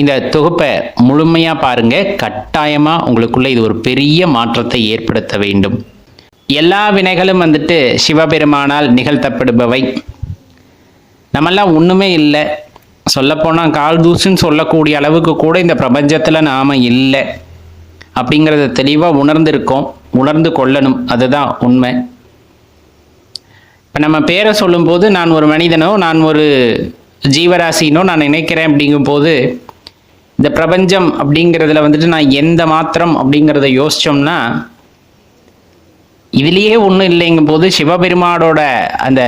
இந்த தொகுப்பை முழுமையாக பாருங்க. கட்டாயமாக உங்களுக்குள்ள இது ஒரு பெரிய மாற்றத்தை ஏற்படுத்த வேண்டும். எல்லா வினைகளும் வந்துட்டு சிவபெருமானால் நிகழ்த்தப்படுபவை. நம்மெல்லாம் ஒன்றுமே இல்லை. சொல்லப்போனால் கால் தூசுன்னு சொல்லக்கூடிய அளவுக்கு கூட இந்த பிரபஞ்சத்தில் நாம் இல்லை. அப்படிங்கிறத தெளிவாக உணர்ந்திருக்கோம். உணர்ந்து கொள்ளணும். அதுதான் உண்மை. இப்போ நம்ம பேரை சொல்லும்போது நான் ஒரு மனிதனோ நான் ஒரு ஜீவராசினோ நான் நினைக்கிறேன் அப்படிங்கும்போது இந்த பிரபஞ்சம் அப்படிங்கிறதுல வந்துட்டு நான் எந்த மாத்திரம் அப்படிங்கிறத யோசிச்சோம்னா இதுலேயே ஒன்றும் இல்லைங்கும் போது சிவபெருமானோட அந்த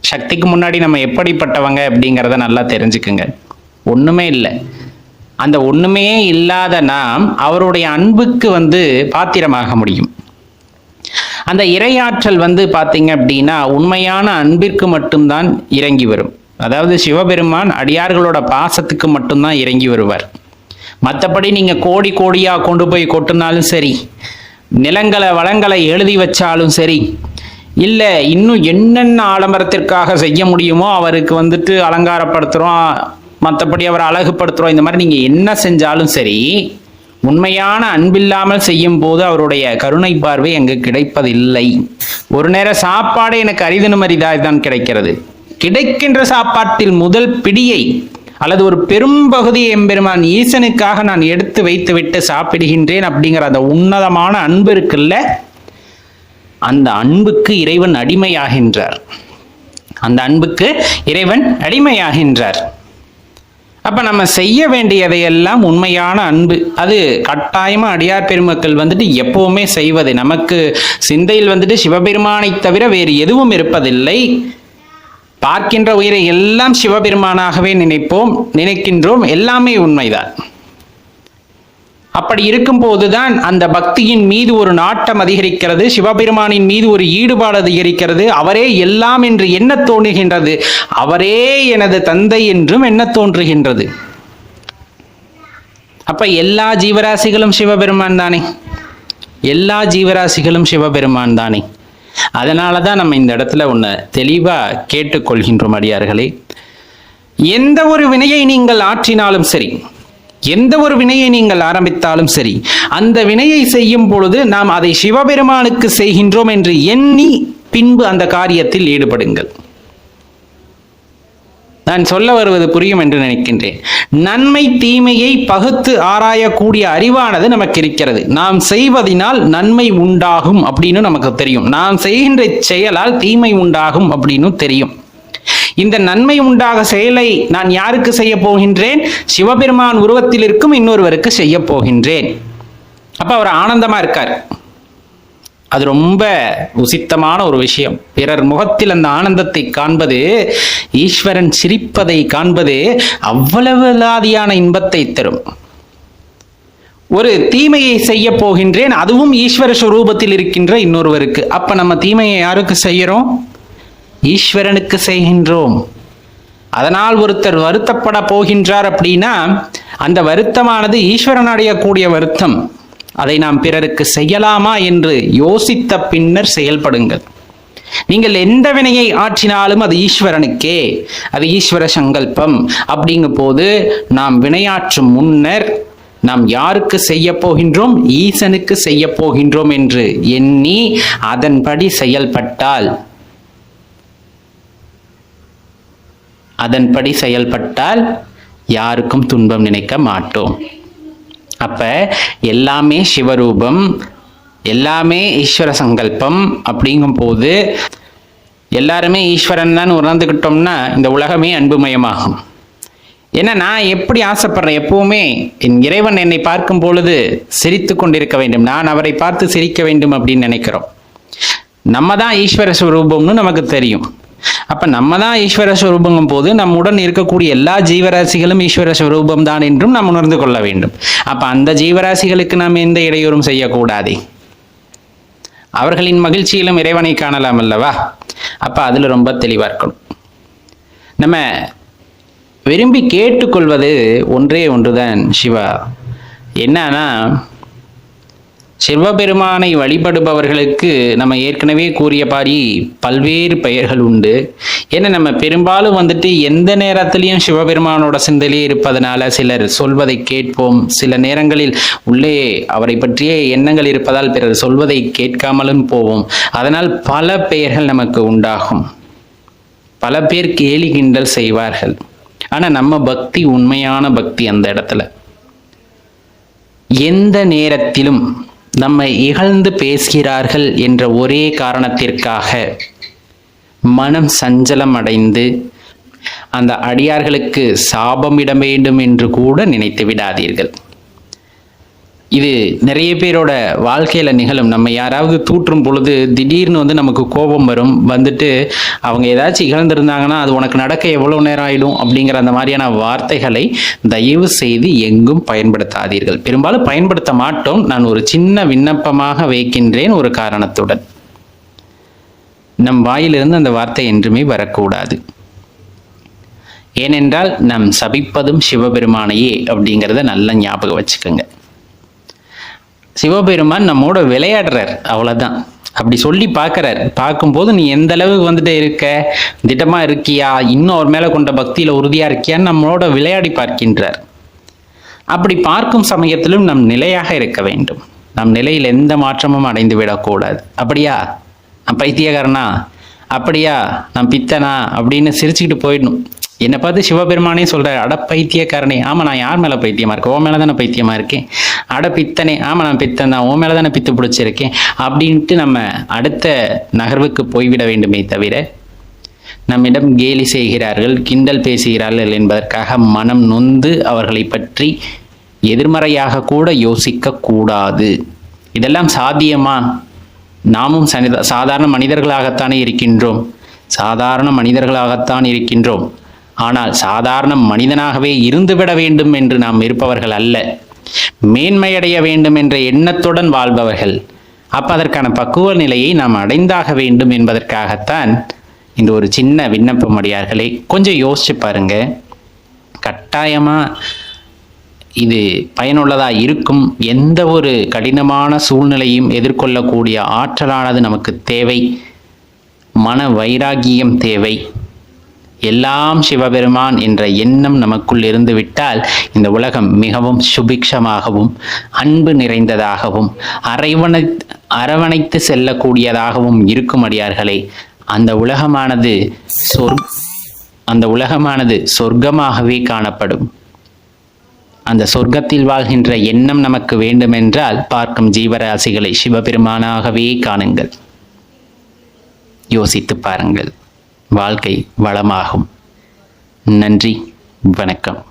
சக்திக்கு முன்னாடி நம்ம எப்படிப்பட்டவங்க அப்படிங்கிறத நல்லா தெரிஞ்சுக்குங்க. ஒன்றுமே இல்லை. அந்த ஒன்றுமே இல்லாத நாம் அவருடைய அன்புக்கு வந்து பாத்திரமாக முடியும். அந்த இறையாற்றல் வந்து பார்த்தீங்க அப்படின்னா உண்மையான அன்பிற்கு மட்டும்தான் இறங்கி வரும். அதாவது சிவபெருமான் அடியார்களோட பாசத்துக்கு மட்டும்தான் இறங்கி வருவார். மற்றபடி நீங்கள் கோடி கோடியாக கொண்டு போய் கொட்டினாலும் சரி நிலங்களை வளங்களை எழுதி வச்சாலும் சரி இல்லை இன்னும் என்னென்ன ஆடம்பரத்திற்காக செய்ய முடியுமோ அவருக்கு வந்துட்டு அலங்காரப்படுத்துகிறோம் மற்றபடி அவரை அழகுப்படுத்துகிறோம் இந்த மாதிரி நீங்கள் என்ன செஞ்சாலும் சரி உண்மையான அன்பில்லாமல் செய்யும் போது அவருடைய கருணை பார்வை அங்கு கிடைப்பதில்லை. ஒரு நேர சாப்பாடு எனக்கு அரிதனும் அரிதாய் தான் கிடைக்கிறது. கிடைக்கின்ற சாப்பாட்டில் முதல் பிடியை அல்லது ஒரு பெரும்பகுதி எம்பெருமான் ஈசனுக்காக நான் எடுத்து வைத்து விட்டு சாப்பிடுகின்றேன் அப்படிங்கிற அந்த உன்னதமான அன்பு இருக்குல்ல அந்த அன்புக்கு இறைவன் அடிமையாகின்றார். அந்த அன்புக்கு இறைவன் அடிமையாகின்றார். அப்ப நம்ம செய்ய வேண்டியதையெல்லாம் உண்மையான அன்பு. அது கட்டாயமா அடியார் பெருமக்கள் வந்துட்டு எப்பவுமே செய்வது. நமக்கு சிந்தையில் வந்துட்டு சிவபெருமானை தவிர வேறு எதுவும் இருப்பதில்லை. பார்க்கின்ற உயிரை எல்லாம் சிவபெருமானாகவே நினைப்போம் நினைக்கின்றோம் எல்லாமே உண்மைதான். அப்படி இருக்கும்போதுதான் அந்த பக்தியின் மீது ஒரு நாட்டம் அதிகரிக்கிறது சிவபெருமானின் மீது ஒரு ஈடுபாடு அதிகரிக்கிறது அவரே எல்லாம் என்று என்ன தோணுகின்றது அவரே எனது தந்தை என்றும் என்ன தோன்றுகின்றது? அப்ப எல்லா ஜீவராசிகளும் சிவபெருமான் தானே? எல்லா ஜீவராசிகளும் சிவபெருமான் தானே? அதனால தான் நம்ம இந்த இடத்துல ஒன்று தெளிவாக கேட்டுக்கொள்கின்றோம் அடியார்களே. எந்த ஒரு வினையை நீங்கள் ஆற்றினாலும் சரி எந்த ஒரு வினையை நீங்கள் ஆரம்பித்தாலும் சரி அந்த வினையை செய்யும் பொழுது நாம் அதை சிவபெருமானுக்கு செய்கின்றோம் என்று எண்ணி பின்பு அந்த காரியத்தில் ஈடுபடுங்கள். நான் சொல்ல வருவது புரியும் என்று நினைக்கின்றேன். நன்மை தீமையை பகுத்து ஆராயக்கூடிய அறிவானது நமக்கு இருக்கிறது. நாம் செய்வதினால் நன்மை உண்டாகும் அப்படின்னு நமக்கு தெரியும். நாம் செய்கின்ற செயலால் தீமை உண்டாகும் அப்படின்னு தெரியும். இந்த நன்மை உண்டாக செயலை நான் யாருக்கு செய்ய போகின்றேன்? சிவபெருமான் உருவத்தில் இருக்கும் இன்னொருவருக்கு செய்ய போகின்றேன். அப்ப அவர் ஆனந்தமா இருக்கார். அது ரொம்ப உசித்தமான ஒரு விஷயம். பிறர் முகத்தில் அந்த ஆனந்தத்தை காண்பது ஈஸ்வரன் சிரிப்பதை காண்பது அவ்வளவு லாதியான இன்பத்தை தரும். ஒரு தீமையை செய்ய போகின்றேன் அதுவும் ஈஸ்வர ஸ்வரூபத்தில் இருக்கின்ற இன்னொருவருக்கு. அப்ப நம்ம தீமையை யாருக்கு செய்கிறோம் ஈஸ்வரனுக்கு செய்கின்றோம். அதனால் ஒருத்தர் வருத்தப்பட போகின்றார் அப்படின்னா அந்த வருத்தமானது ஈஸ்வரன் அடையக்கூடிய வருத்தம். அதை நாம் பிறருக்கு செய்யலாமா என்று யோசித்த பின்னர் செயல்படுங்கள். நீங்கள் எந்த வினையை ஆற்றினாலும் அது ஈஸ்வரனுக்கே அது ஈஸ்வர சங்கல்பம். அப்படிங்கும் போது நாம் வினையாற்றும் முன்னர் நாம் யாருக்கு செய்ய போகின்றோம்? ஈசனுக்கு செய்ய போகின்றோம் என்று எண்ணி அதன்படி செயல்பட்டால். அதன்படி செயல்பட்டால் யாருக்கும் துன்பம் நினைக்க மாட்டோம். அப்போ எல்லாமே சிவரூபம் எல்லாமே ஈஸ்வர சங்கல்பம் அப்படிங்கும் போது எல்லாருமே ஈஸ்வரன் தான் உணர்ந்துக்கிட்டோம்னா இந்த உலகமே அன்புமயமாகும். ஏன்னா நான் எப்படி ஆசைப்படுறேன் எப்பவுமே என் இறைவன் என்னை பார்க்கும் பொழுது சிரித்து கொண்டிருக்க வேண்டும். நான் அவரை பார்த்து சிரிக்க வேண்டும் அப்படின்னு நினைக்கிறோம். நம்ம தான் ஈஸ்வர ஸ்வரூபம்னு நமக்கு தெரியும். அப்ப நம்ம தான் ஈஸ்வர ஸ்வரூபங்கும் போது நம்முடன் இருக்கக்கூடிய எல்லா ஜீவராசிகளும் ஈஸ்வர ஸ்வரூபம் தான் என்றும் நாம் உணர்ந்து கொள்ள வேண்டும். அப்ப அந்த ஜீவராசிகளுக்கு நாம் எந்த இடையூறும் செய்யக்கூடாது? அவர்களின் மகிழ்ச்சியிலும் இறைவனை காணலாம் அல்லவா? அப்ப அதுல ரொம்ப தெளிவா இருக்கணும். நம்ம விரும்பி கேட்டுக்கொள்வது ஒன்றே ஒன்றுதான் சிவா. என்னன்னா சிவபெருமானை வழிபடுபவர்களுக்கு நம்ம ஏற்கனவே கூறியபாடி பல்வேறு பெயர்கள் உண்டு. ஏன்னா நம்ம பெரும்பாலும் வந்துட்டு எந்த நேரத்திலையும் சிவபெருமானோட சிந்தையிலே இருப்பதனால சிலர் சொல்வதை கேட்போம். சில நேரங்களில் உள்ளே அவரை பற்றிய எண்ணங்கள் இருப்பதால் பிறர் சொல்வதை கேட்காமலும் போவோம். அதனால் பல பெயர்கள் நமக்கு உண்டாகும். பல பேர் கேலி கிண்டல் செய்வார்கள். ஆனால் நம்ம பக்தி உண்மையான பக்தி அந்த இடத்துல. எந்த நேரத்திலும் நம்மை இகழ்ந்து பேசுகிறார்கள் என்ற ஒரே காரணத்திற்காக மனம் சஞ்சலம் அடைந்து அந்த அடியார்களுக்கு சாபமிட வேண்டும் என்று கூட நினைத்து விடாதீர்கள். இது நிறைய பேரோட வாழ்க்கையில் நிகழும். நம்ம யாராவது தூற்றும் பொழுது திடீர்னு வந்து நமக்கு கோபம் வரும். வந்துட்டு அவங்க ஏதாச்சும் இகழ்ந்திருந்தாங்கன்னா அது உனக்கு நடக்க எவ்வளோ நேரம் ஆயிடும் அப்படிங்கிற அந்த மாதிரியான வார்த்தைகளை தயவு செய்து எங்கும் பயன்படுத்தாதீர்கள். பெரும்பாலும் பயன்படுத்த மாட்டோம். நான் ஒரு சின்ன விண்ணப்பமாக வைக்கின்றேன் ஒரு காரணத்துடன். நம் வாயிலிருந்து அந்த வார்த்தை என்றுமே வரக்கூடாது. ஏனென்றால் நம் சபிப்பதும் சிவபெருமானையே அப்படிங்கிறத நல்ல ஞாபகம் வச்சுக்கோங்க. சிவபெருமான் நம்மோட விளையாடுறார் அவ்வளோதான் அப்படி சொல்லி பார்க்குறார். பார்க்கும்போது நீ எந்த அளவுக்கு வந்துட்டு இருக்க? திட்டமாக இருக்கியா? இன்னும் அவர் மேலே கொண்ட பக்தியில் உறுதியாக இருக்கியான்னு நம்மளோட விளையாடி பார்க்கின்றார். அப்படி பார்க்கும் சமயத்திலும் நம் நிலையாக இருக்க வேண்டும். நம் நிலையில் எந்த மாற்றமும் அடைந்து விடக்கூடாது. அப்படியா? நான் பைத்தியக்காரனா? அப்படியா? நான் பித்தனா? அப்படின்னு சிரிச்சுக்கிட்டு போயிடணும். என்னை பார்த்து சிவபெருமானே சொல்கிற அட பைத்தியக்காரனே ஆமாம் நான் யார் மேலே பைத்தியமாக இருக்கேன்? ஓ மேலே தானே பைத்தியமாக இருக்கேன்? அட பித்தனே ஆமாம் நான் பித்தன் தான் ஓ மேலே தானே பித்து பிடிச்சிருக்கேன்? அப்படின்ட்டு நம்ம அடுத்த நகர்வுக்கு போய்விட வேண்டுமே தவிர நம்மிடம் கேலி செய்கிறார்கள் கிண்டல் பேசுகிறார்கள் என்பதற்காக மனம் நொந்து அவர்களை பற்றி எதிர்மறையாக கூட யோசிக்க கூடாது இதெல்லாம் சாத்தியமா? நாமும் சனித சாதாரண மனிதர்களாகத்தானே இருக்கின்றோம். சாதாரண மனிதர்களாகத்தான் இருக்கின்றோம். ஆனால் சாதாரண மனிதனாகவே இருந்துவிட வேண்டும் என்று நாம் இருப்பவர்கள் அல்ல. மேன்மையடைய வேண்டும் என்ற எண்ணத்துடன் வாழ்பவர்கள். அப்ப அதற்கான பக்குவ நிலையை நாம் அடைந்தாக வேண்டும் என்பதற்காகத்தான் இந்த ஒரு சின்ன விண்ணப்பம் அடியார்களே கொஞ்சம் யோசிச்சு பாருங்க. கட்டாயமா இது பயனுள்ளதா இருக்கும்? எந்த ஒரு கடினமான சூழ்நிலையும் எதிர்கொள்ளக்கூடிய ஆற்றலானது நமக்கு தேவை. மன வைராகியம் தேவை. எல்லாம் சிவபெருமான் என்ற எண்ணம் நமக்குள் இருந்துவிட்டால் இந்த உலகம் மிகவும் சுபிக்ஷமாகவும் அன்பு நிறைந்ததாகவும் அரவணை அரவணைத்து செல்லக்கூடியதாகவும் இருக்கும் அடியார்களே. அந்த உலகமானது சொர் அந்த உலகமானது சொர்க்கமாகவே காணப்படும். அந்த சொர்க்கத்தில் வாழ்கின்ற எண்ணம் நமக்கு வேண்டுமென்றால் பார்க்கும் ஜீவராசிகளை சிவபெருமானாகவே காணுங்கள். யோசித்து பாருங்கள். வாழ்க்கை வளமாகும். நன்றி வணக்கம்.